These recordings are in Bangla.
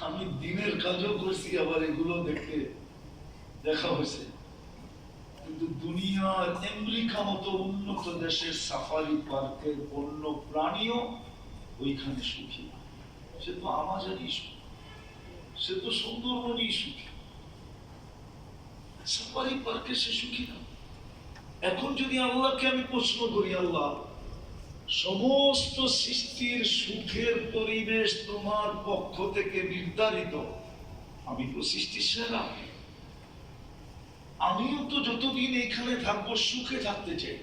আমি দিনের কাজও করছি, আবার এগুলো দেখতে দেখা হয়েছে। কিন্তু দুনিয়ার আমেরিকা মতো উন্নত দেশের সাফারি পার্কের বন্য প্রাণীও ওইখানে সুখী। সে তো আমাজারই সুখী। সে তো সুন্দরবনই সুখী। সাফারি পার্কে সে সুখী না। এখন যদি আল্লাহকে আমি প্রশ্ন করি, আল্লাহ সমস্ত সৃষ্টির সুখের পরিবেশ তোমার পক্ষ থেকে নির্ধারিত। আমি তো সৃষ্টির সেরা। আমিও তো যতদিন এখানে থাকব সুখে থাকতে চাই।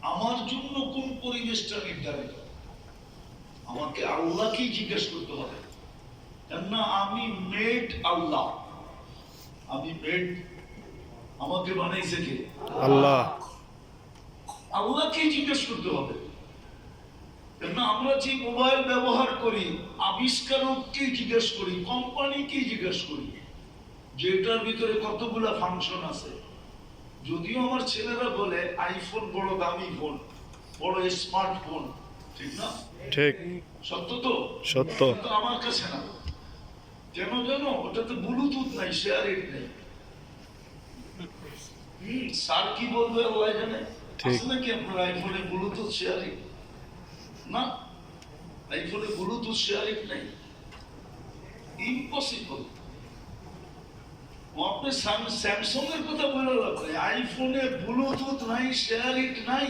আমার জন্য কোন পরিবেশটা নির্ধারিত? আমাকে আল্লাহকেই জিজ্ঞেস করতে হবে। কেননা আমি মেড আল্লাহ। আমি মেড আমাকে বানাইছে কে? আল্লাহ। আল্লাহকেই জিজ্ঞেস করতে হবে। আমরা যে মোবাইল ব্যবহার করি আবিষ্কারককে জিজ্ঞেস করি কোম্পানিকে জিজ্ঞেস করি যে এটার ভিতরে কতগুলা ফাংশন আছে। যদিও আমার ছেলেরা বলে আইফোন বড় দামি ফোন বড় স্মার্টফোন ঠিক না? ঠিক। সত্য তো? সত্য। আমার কাছে না। কেন জানো ওটাতে ব্লুটুথ নাই শেয়ারেট নেই। স্যার কি বলবে আল্লাহ জানে। আছে নাকি আপনার আইফোনে ব্লুটুথ শেয়ারিং না আইফোনে ব্লুটুথ শেয়ারিং নাই। ইম্পসিবল আপনি স্যামসং এর কথা বলে নাই, আইফোনে ব্লুটুথ নাই শেয়ারিং নাই।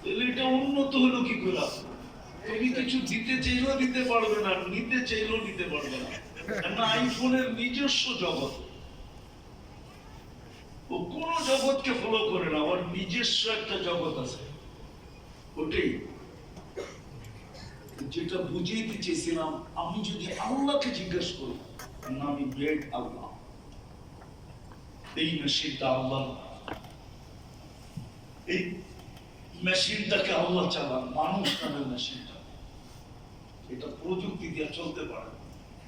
তাহলে এটা উন্নত হলো কি করে তুমি কিছু দিতে চাইলেও দিতে পারবে না, নিতে চাইলেও নিতে পারবে না। কেননা আইফোনের নিজস্ব জগৎ। ও কোন জগৎকে ফলো করে না, ওর নিজস্ব একটা জগৎ আছে। ওটাই। যেটা বুঝিয়ে চেয়েছিলাম আমি যদি আল্লাহকে জিজ্ঞেস করি আমি বেড আল্লাহ এই মেশিনটা আল্লাহ। এই মেশিনটাকে আল্লাহ চালান মানুষ নামের মেশিনটা এটা প্রযুক্তি দিয়ে চলতে পারে।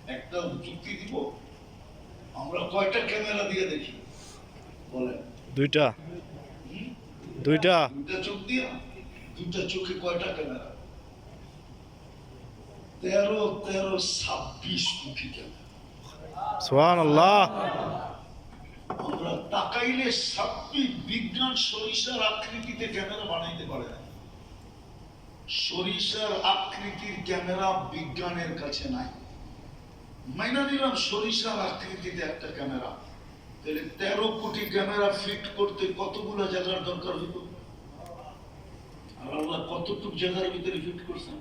একটা যুক্তি দিব আমরা কয়টা ক্যামেরা দিয়ে দেখি? বলেন। দুইটা। দুইটা। দুইটা চোখ দিয়া দুইটা চোখে কয়টা ক্যামেরা? তেরো তেরো ছাব্বিশ কোটি আল্লাহ আমরা তাকাইলে ছাব্বিশ বিজ্ঞান সরিষার আকৃতিতে ক্যামেরা বানাইতে পারে না। সরিষার আকৃতির ক্যামেরা বিজ্ঞানের কাছে নাই। মাইনা নিলাম সরিষার আকৃতিতে একটা ক্যামেরা। তাহলে তেরো কোটি ক্যামেরা ফিট করতে কতগুলো জায়গার দরকার হইত আর আল্লাহ কতটুক জায়গার ভিতরে ফিট করছেন?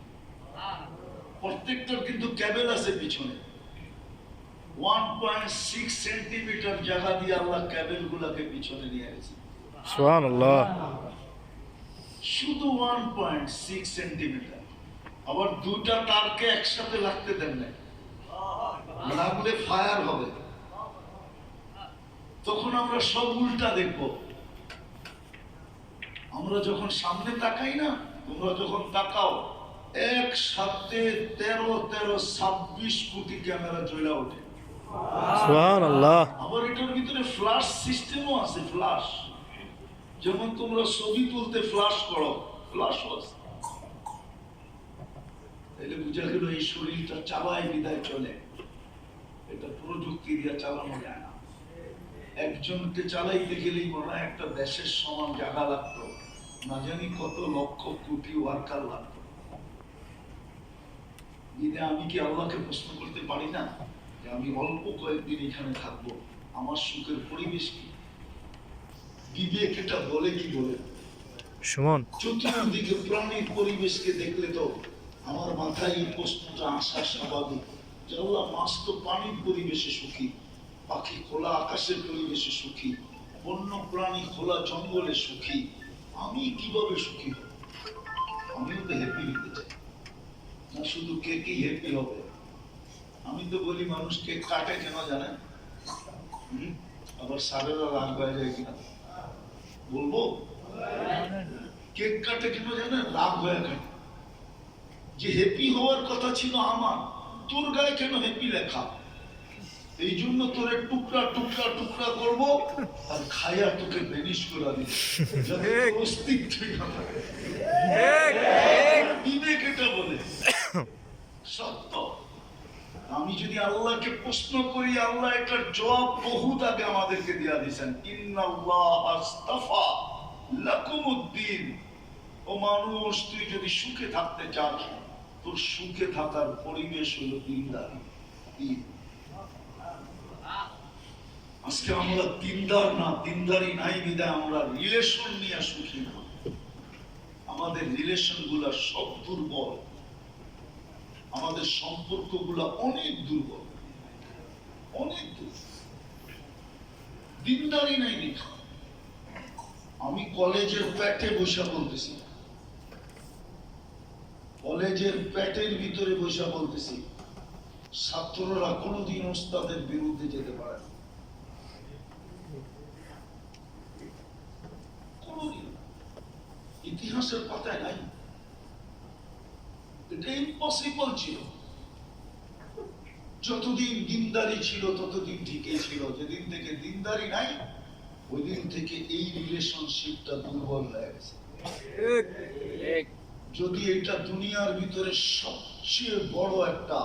প্রত্যেকটার কিন্তু ক্যাবেল আছে পিছনে। ওয়ান পয়েন্ট সিক্স সেন্টিমিটার জায়গা দিয়ে আল্লাহ ক্যাবেল গুলাকে পিছনে নিয়ে গেছে। শুধু ওয়ান পয়েন্ট সিক্স সেন্টিমিটার আবার দুটা তারকে একসাথে লাগতে দেন না লাগলে ফায়ার হবে। তখন আমরা সব উল্টা দেখব। আমরা যখন সামনে তাকাই না তোমরা যখন তাকাও একসাথে তেরো তেরো ছাব্বিশ কোটি ক্যামেরা চলে ওঠে। আবার এটার ভিতরে ফ্লাশ সিস্টেমও আছে ফ্লাশ যেমন তোমরা ছবি তুলতে ফ্লাশ করো ফ্লাশ আছে। তাহলে বুঝা গেল এই শরীরটা চালায় বিদায় চলে। এটা প্রযুক্তি দিয়ে চালানো যায় না। একজনকে চালাইতে গেলেই মনে হয় একটা দেশের সমান জায়গা লাগতো। না জানি কত লক্ষ কোটি ওয়ার্কার লাগতো। দিনে আমি কি আল্লাহকে প্রশ্ন করতে পারি না যে আমি অল্প কয়েকদিন এখানে থাকব? আমার সুখের পরিবেশ কি? বিবেক এটা বলে কি বলে? সুমন। চতুর্দিকে প্রাণীর পরিবেশকে দেখলে তো আমার মাথায় এই প্রশ্নটা আসা স্বাভাবিক যে আল্লাহ মাছ তো পানির পরিবেশে সুখী পাখি খোলা আকাশের পরিবেশে সুখী বন্য প্রাণী খোলা জঙ্গলে সুখী। আমি কীভাবে সুখী হব? আমিও তো হ্যাপি হতে চাই। না শুধু কে কি হ্যাপি হবে? আমি তো বলি মানুষ কেক কাটে কেন জানেন আবার সারেরা রাগ হয়ে যায় কিনা? বলব? কেক কাটে কেন জানেন রাগ হয়ে কাটে যে হ্যাপি হওয়ার কথা ছিল আমার তোর গায়ে কেন হ্যাপি লেখা? এই জন্য তোরে টুকরা টুকরা টুকরা করব আর খায়া তোকে বেনিশ করে দিব। যাতে থাকে। বিবেক এটা বলে। সত্য। আমি যদি আল্লাহকে প্রশ্ন করি, আল্লাহ জবাব বহুত আগে আমাদেরকে দিয়া দিয়েছেন ও মানুষ, তুই যদি সুখে থাকতে চাস, তোর সুখে থাকার পরিবেশ হলো দিনদারি। দিন। আজকে আমরা দিনদার না, দিনদারি নাই বিদায় আমরা রিলেশন নিয়ে সুখী না। আমাদের রিলেশনগুলা সব দুর্বল। আমাদের সম্পর্কগুলা অনেক দুর্বল। অনেক দুর্বল। দিনদারি নাই দেখা আমি কলেজের প্যাটে বসে বলতেছি। কলেজের প্যাটের ভিতরে বসে বলতেছি, ছাত্ররা কোনোদিন ওস্তাদের বিরুদ্ধে যেতে পারে ইতিহাসের পাতায় নাই। ইম্পসিবল ছিল। যতদিন দিনদারি ছিল, ততদিন ঠিকই ছিল। যেদিন থেকে দিনদারি নাই ওই দিন থেকে এই রিলেশনশিপটা দুর্বল হয়ে গেছে। যদি এটা দুনিয়ার ভিতরে সবচেয়ে বড় একটা?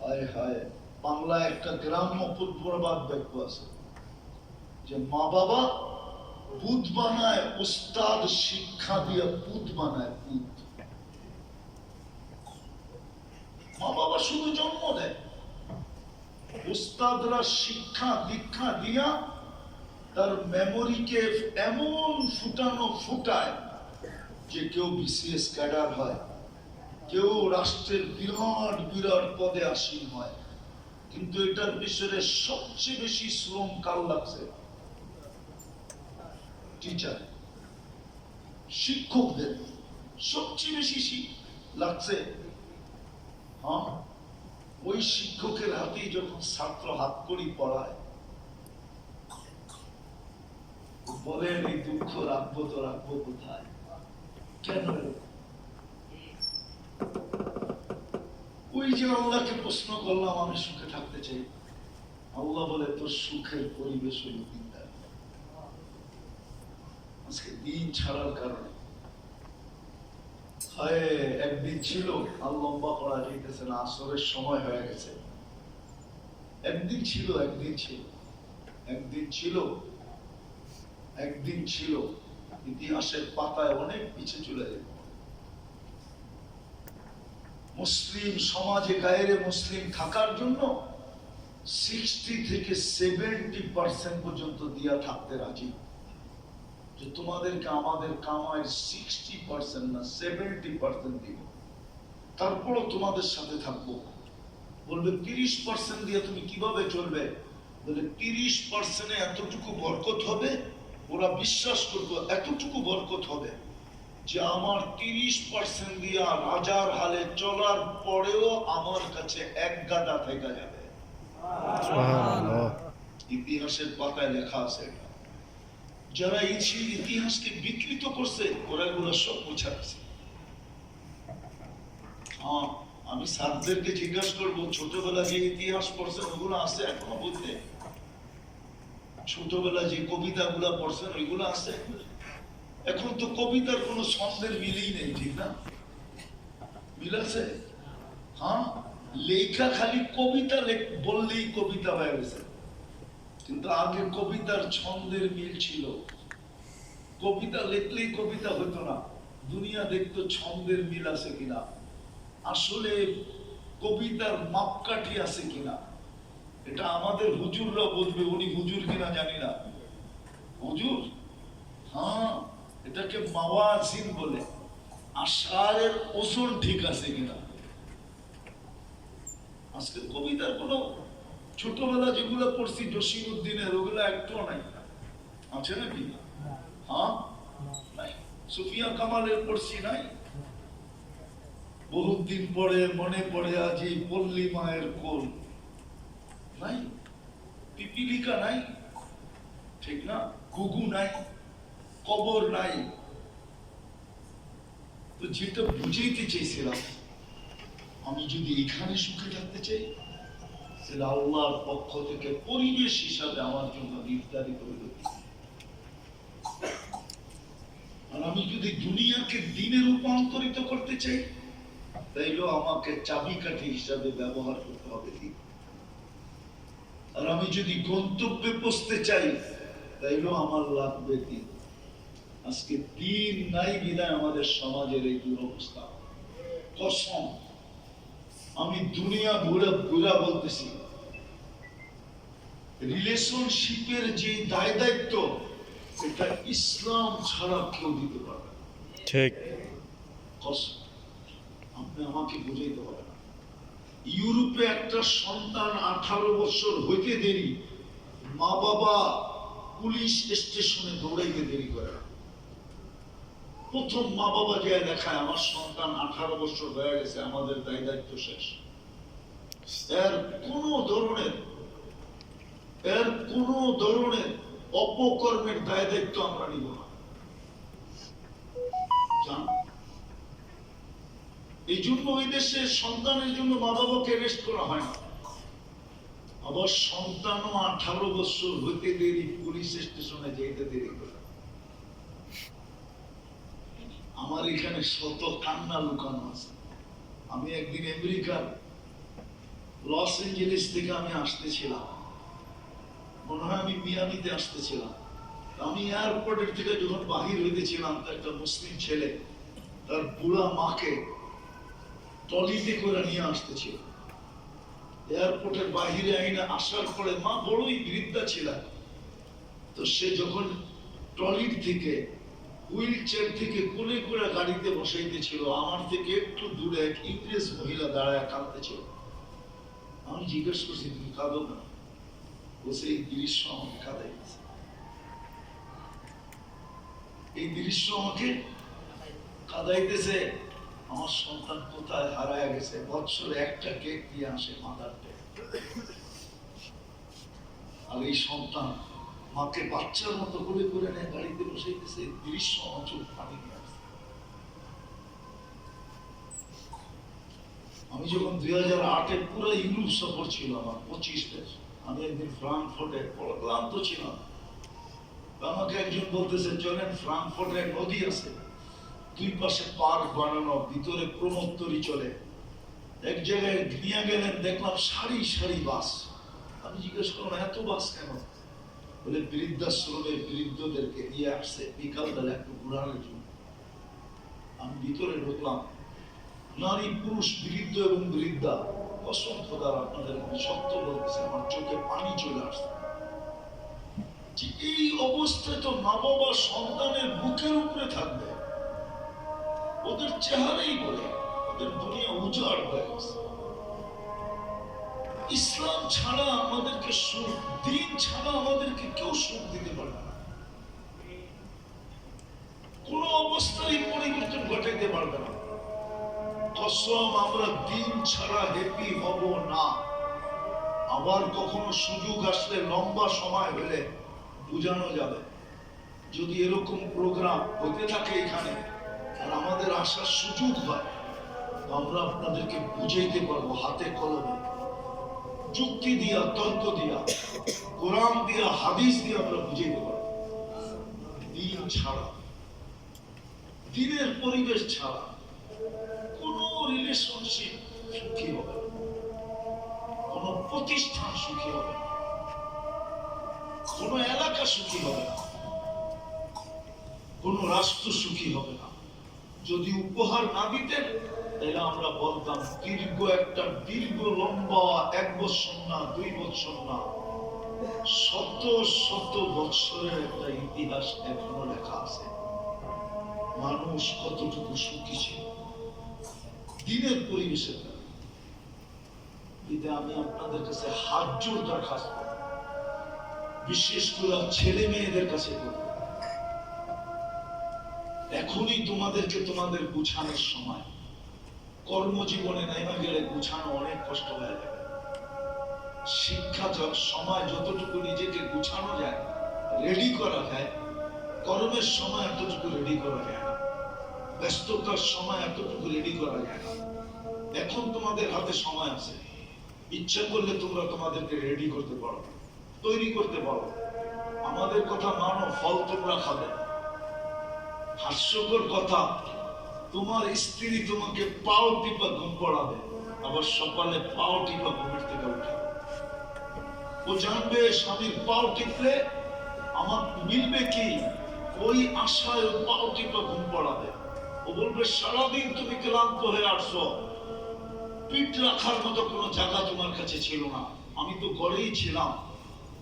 হায় হায়, বাংলায় একটা গ্রাম্য প্রবাদ বাক্য আছে যে মা বাবা পুত বানায় উস্তাদ শিক্ষা দিয়ে পুত বানায় পুত মা বাবা শুধু জন্ম দেয়। উস্তাদরা শিক্ষা দীক্ষা দিয়া তার মেমোরিকে এমন ফুটানো ফুটায় যে কেউ বিসিএস ক্যাডার হয়, কেউ রাষ্ট্রের বিরাট বিরাট পদে আসীন হয়। কিন্তু এটার পিছনে সবচেয়ে বেশি শ্রম কার লাগছে? টিচার শিক্ষকদের সবচেয়ে বেশি লাগছে হ্যাঁ? ওই শিক্ষকের হাতেই যখন ছাত্র হাত করি পড়ায় বলেন এই দুঃখ রাখব, তো রাখব কোথায়? কেন ওই যে আল্লাহকে প্রশ্ন করলাম, আমি সুখে থাকতে চাই। আল্লাহ বলে, তোর সুখের পরিবেশ দিনদার আজকে দিন ছাড়ার কারণে। হয়, একদিন ছিল, আর লম্বা করা যাইতেছে না, আসরের সময় হয়ে গেছে। একদিন ছিল একদিন ছিল। একদিন ছিল একদিন ছিল। ইতিহাসের পাতায় অনেক পিছিয়ে চলে যেত মুসলিম সমাজে গায়েরে মুসলিম থাকার জন্য সিক্সটি থেকে সেভেন্টি পার্সেন্ট পর্যন্ত দিয়া থাকতে রাজি। যে তোমাদেরকে আমাদের কামায় সিক্সটি পার্সেন্ট না সেভেন্টি পার্সেন্ট দিব। তারপরও তোমাদের সাথে থাকব। বলবে তিরিশ পার্সেন্ট দিয়ে তুমি কীভাবে চলবে? বলে তিরিশ পার্সেন্টে এতটুকু বরকত হবে ওরা বিশ্বাস করব এতটুকু বরকত হবে যে আমার তিরিশ পার্সেন্ট দিয়া রাজার হালে চলার পরেও আমার কাছে এক গাদা থেকে যাবে। ইতিহাসের পাতায় লেখা আছে এটা। যারা এই ছি- ইতিহাসকে বিকৃত করছে ওরা এগুলো সব বোঝাচ্ছে হ্যাঁ আমি স্যারদেরকে জিজ্ঞাসা করব, ছোটবেলা যে ইতিহাস পড়ছেন, ওগুলো আছে এখনও বলতে ছোটবেলা যে কবিতা গুলা পড়ছেন, ওইগুলো আছে এখন? তো কবিতার কোনো ছন্দের মিলই নেই, ঠিক না? মিল আছে? হ্যাঁ লেখা খালি কবিতা বললেই কবিতা হয়ে গেছে। কিন্তু আগে কবিতার ছন্দের মিল ছিল। কবিতা লিখলেই কবিতা হতো না। দুনিয়া দেখতো ছন্দের মিল আছে কিনা। আসলে কবিতার মাপকাঠি আছে কিনা। এটা আমাদের হুজুররা বুঝবে উনি হুজুর কিনা জানি না। হুজুর? হ্যাঁ এটাকে মাওয়াজিন বলে। আষাঢ়ের ওজন ঠিক আছে কিনা। আজকে কবিতার কোনো ছোটবেলা যেগুলো পড়ছি, জসিম উদ্দিনের, ওগুলো একটুও নাই। আছে নাকি? হ্যাঁ? সুফিয়া কামালের পড়ছি নাই? বহুত দিন পরে মনে পড়ে আজ এই পল্লী মায়ের কোল। নাই? পিপিলিকা নাই? ঠিক না? ঘুঘু নাই? কবর নাই? তো যেটা বুঝাইতে চেয়েছিলাম আমি যদি এখানে সুখে থাকতে চাই তাহলে আল্লাহর পক্ষ থেকে পরিবেশ হিসাবে আমার জন্য নির্ধারিত হইল। আর আমি যদি দুনিয়াকে দিনে রূপান্তরিত করতে চাই, তাইলেও আমাকে চাবিকাঠি হিসাবে ব্যবহার করতে হবে দিন। আর আমি যদি গন্তব্যে পৌঁছতে চাই, তাইলেও আমার লাগবে দিন। আজকে দিন নাই বিদায় আমাদের সমাজের এই দুরবস্থা। কসম, আমি দুনিয়া ঘুরে ঘুরা বলতেছি রিলেশনশিপের যে দায় দায়িত্ব এটা ইসলাম ছাড়া কেউ দিতে পারবে ঠিক। আপনি আমাকে বুঝাইতে পারবেন ইউরোপে একটা সন্তান আঠারো বছর হইতে দেরি মা বাবা পুলিশ স্টেশনে দৌড়াইতে দেরি করে প্রথম মা বাবা যে দেখায় আমার সন্তান আঠারো বছর হয়ে গেছে আমাদের দায় দায়িত্ব শেষ। এর কোন ধরনের কোন ধরনের অপকর্মের দায় দায়িত্ব আমরা নিব না। এই জন্য ওই দেশে সন্তানের জন্য মা বাবাকে রেস্ট করা হয় না। আবার সন্তানও আঠারো বছর হইতে দেরি পুলিশ স্টেশনে যেতে দেরি করে। আমার এখানে শত কান্না লুকানো আছে। আমি একদিন আমেরিকার লস এঞ্জেলিস থেকে আমি আসতেছিলাম। মনে হয় আমি মিয়ামিতে আসতেছিলাম। আমি এয়ারপোর্টের থেকে যখন বাহির হইতেছিলাম একটা মুসলিম ছেলে তার বুড়া মাকে টলিতে করে নিয়ে আসতেছিল। এয়ারপোর্টের বাহিরে আইনে আসার পরে মা বড়ই বৃদ্ধা ছিলেন তো সে যখন ট্রলির থেকে হুইল চেয়ার থেকে কোলে করে গাড়িতে বসাইতেছিল, আমার থেকে একটু দূরে এক ইংরেজ মহিলা দাঁড়ায় কাঁদতেছিল। আমি জিজ্ঞেস করছি, তুমি কাঁদো না বসে এই দৃশ্য আমাকে কাঁদাইতেছে এই দৃশ্য আমাকে কাঁদাইতেছে আমার সন্তান কোথায়? হারায় গেছে। বৎসরে একটা কেক দিয়ে আসে মাদার আর এই সন্তান মাকে বাচ্চার মতো করে করে নেয় গাড়িতে বসাইতেছে এই দৃশ্য চোখ পানি নিয়ে আমি যখন দুই হাজার আটে পুরো ইউরোপ সফর ছিল আমার, পঁচিশ দেশ। আমি একদিন ফ্রাঙ্কফোর্টে ক্লান্ত ছিলাম। আমাকে একজন বলতেছে, চলেন ফ্রাঙ্কফোর্টে নদী আছে। দুই পাশে পার্ক বানানো, ভিতরে প্রমোত্তরি চলে। এক জায়গায় নিয়ে গেলেন, দেখলাম সারি সারি বাস। আমি জিজ্ঞেস করলাম, এত বাস কেন? বলে, বৃদ্ধাশ্রমে বৃদ্ধদেরকে নিয়ে আসছে, বিকালবেলা একটু ঘুরানোর জন্য। আমি ভিতরে ঢুকলাম। নারী, পুরুষ, বৃদ্ধ এবং বৃদ্ধা। কসম খোদার আপনাদের আমি সত্য বলতেছে, আমার চোখে পানি চলে আসছে। এই অবস্থায় তো মা বাবা সন্তানের বুকের উপরে থাকবে। ওদের চেহারাই বলে, ওদের দুনিয়া উজাড় হয়ে গেছে। ইসলাম ছাড়া আমাদেরকে সুখ, দিন ছাড়া আমাদেরকে কেউ সুখ দিতে পারবে না। কোন অবস্থায় পরিবর্তন ঘটাইতে পারবে না। কসম, আমরা দিন ছাড়া হ্যাপি হব না। আবার কখনো সুযোগ আসলে লম্বা সময় হলে বোঝানো যাবে। যদি এরকম প্রোগ্রাম হতে থাকে এখানে, আর আমাদের আসার সুযোগ হয় আমরা আপনাদেরকে বুঝাইতে পারব হাতে কলমে। যুক্তি দিয়া, তর্ক দিয়া, কোরআন দিয়া, হাদিস দিয়ে আমরা বুঝাইতে পারব। দিন ছাড়া, দিনের পরিবেশ ছাড়া কোন রিলেশনশিপ সুখী হবে প্রতিষ্ঠান সুখী হবে এলাকা সুখী হবে না। রাষ্ট্র সুখী হবে না। যদি উপহার না দিতেন, তাহলে আমরা বলতাম, দীর্ঘ একটা, দীর্ঘ লম্বা এক বছর না, দুই বছর না, শত শত বৎসরের একটা ইতিহাস এখনও লেখা আছে। মানুষ কতটুকু সুখী ছিল? দিনের পরিবেশের কারণে আমি আপনাদের কাছে হাত জোর দরখাস্ত বিশেষ করে ছেলে মেয়েদের কাছে এখনই তোমাদেরকে তোমাদের গুছানোর সময়। কর্মজীবনে নেমে গেলে গুছানো অনেক কষ্ট হয়ে যাবে শিক্ষা সময় যতটুকু নিজেকে গুছানো যায় রেডি করা যায়, কর্মের সময় এতটুকু রেডি করা যায়। ব্যস্ততার সময় এতটুকু রেডি করা যায় না। এখন তোমাদের হাতে সময় আছে। ইচ্ছা করলে তোমরা তোমাদেরকে রেডি করতে পারো, তৈরি করতে পারো। আমাদের কথা মানো, ফল তোমরা খাবে। হাস্যকর কথা, তোমার স্ত্রী তোমাকে পাও টিপা ঘুম পড়াবে, আবার সকালে পাও টিপা ঘুমের থেকে উঠে ও জানবে স্বামীর পাও টিপলে আমার মিলবে কি? ওই আশায় পাও টিপা ঘুম পড়াবে। ও বলবে, সারাদিন তুমি ক্লান্ত হয়ে আসছো। পিঠ রাখার মতো কোনো জায়গা তোমার কাছে ছিল না। আমি তো ঘরেই ছিলাম।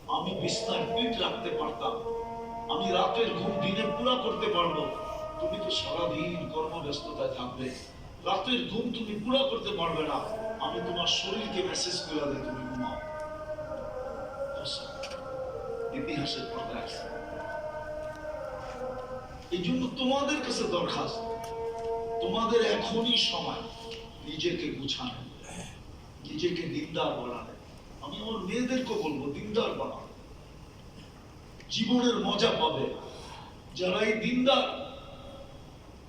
আমি বিছনায় পিঠ রাখতে পারতাম। আমি রাতের ঘুম দিনে পুরা করতে পারব। তুমি তো সারাদিন কর্মব্যস্ততায় থাকবে। রাতের ঘুম তুমি পুরা করতে পারবে না। আমি তোমার শরীরকে মেসেজ করে দেয় তুমি ঘুমাও। ইতিহাসের আছে। এই জন্য তোমাদের কাছে দরখাস্ত। তোমাদের এখনই সময় নিজেকে গুছানো। নিজেকে দিনদার বানানো আমি আমার মেয়েদেরকে বলব, দিনদার বানাও। জীবনের মজা পাবে। যারা এই দিনদার,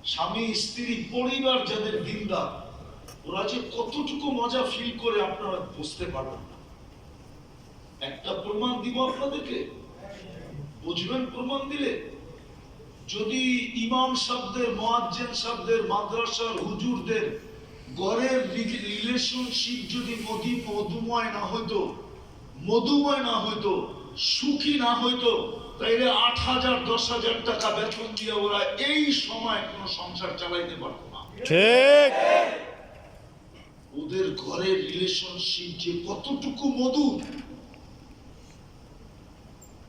স্বামী, স্ত্রী, পরিবার যাদের দিনদার, ওরা যে কতটুকু মজা ফিল করে আপনারা বুঝতে পারবেন না। একটা প্রমাণ দিব আপনাদেরকে? বুঝবেন প্রমাণ দিলে? যদি ইমাম শব্দের মোয়াজ্জেন শব্দের মাদ্রাসার হুজুরদের গড়ের রিলেশনশিপ যদি মধি মধুময় না হইতো মধুময় না হইতো সুখী না হইতো তাইলে আট হাজার দশ হাজার টাকা বেতন দিয়ে ওরা এই সময় কোনো সংসার চালাইতে পারতো না। ঠিক। ওদের ঘরের রিলেশনশিপ যে কতটুকু মধুর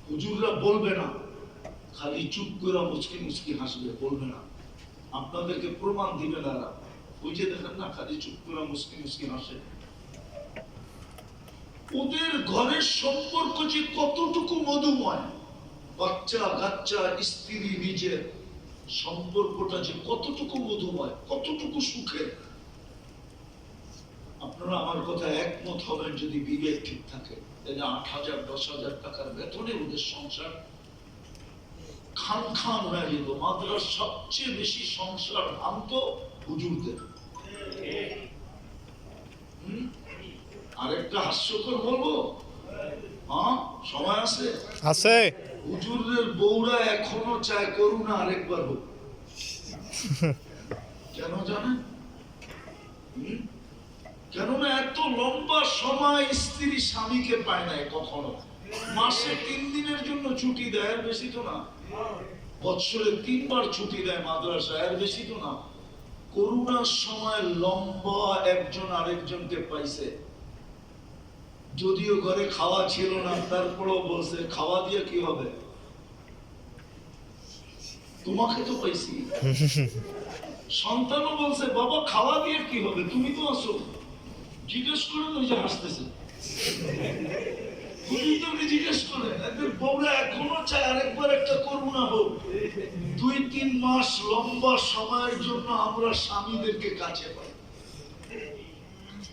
হুজুররা বলবে না। খালি চুপ করে মুচকি মুচকি হাসবে, বলবে না। আপনাদেরকে প্রমাণ দিবে না ওই যে দেখেন না, খালি চুপ করে মুচকি মুচকি হাসে। ওদের ঘরের সম্পর্ক যে কতটুকু মধুময়, বাচ্চা, কাচ্চা, স্ত্রী, নিজের সম্পর্কটা যে কতটুকু মধুময়, কতটুকু সুখের। আপনারা আমার কথা একমত হবেন যদি বিবেক ঠিক থাকে। তাহলে আট হাজার, দশ হাজার টাকার বেতনে ওদের সংসার খান খান হয়ে যেত মাদ্রাস সবচেয়ে বেশি সংসার ভাঙত হুজুরদের। আরেকটা হাস্যকর বলব? হ্যাঁ সময় আছে? আছে। হুজুরের বউরা এখনও চায় করুণা আরেকবার হোক। কেন জানেন? কেননা এত লম্বা সময় স্ত্রী স্বামীকে পায় না কখনো। মাসে তিন দিনের জন্য ছুটি দেয় আর বেশি তো না। বৎসরে তিনবার ছুটি দেয় মাদ্রাসা, এর বেশি তো না। করোনার সময় লম্বা একজন আরেকজনকে পাইছে। যদিও ঘরে খাওয়া ছিল না, তারপরেও বলছে, খাওয়া দিয়ে কি হবে? তোমাকে তো পাইছি। সন্তানও বলছে, বাবা, খাওয়া দিয়ে কি হবে? তুমি তো আসো জিজ্ঞেস করে ওই যে হাসতেছে। জিজ্ঞেস একটা করুণা হোক দুই তিন মাস লম্বা সময়ের জন্য আমরা স্বামীদেরকে কাছে পাই।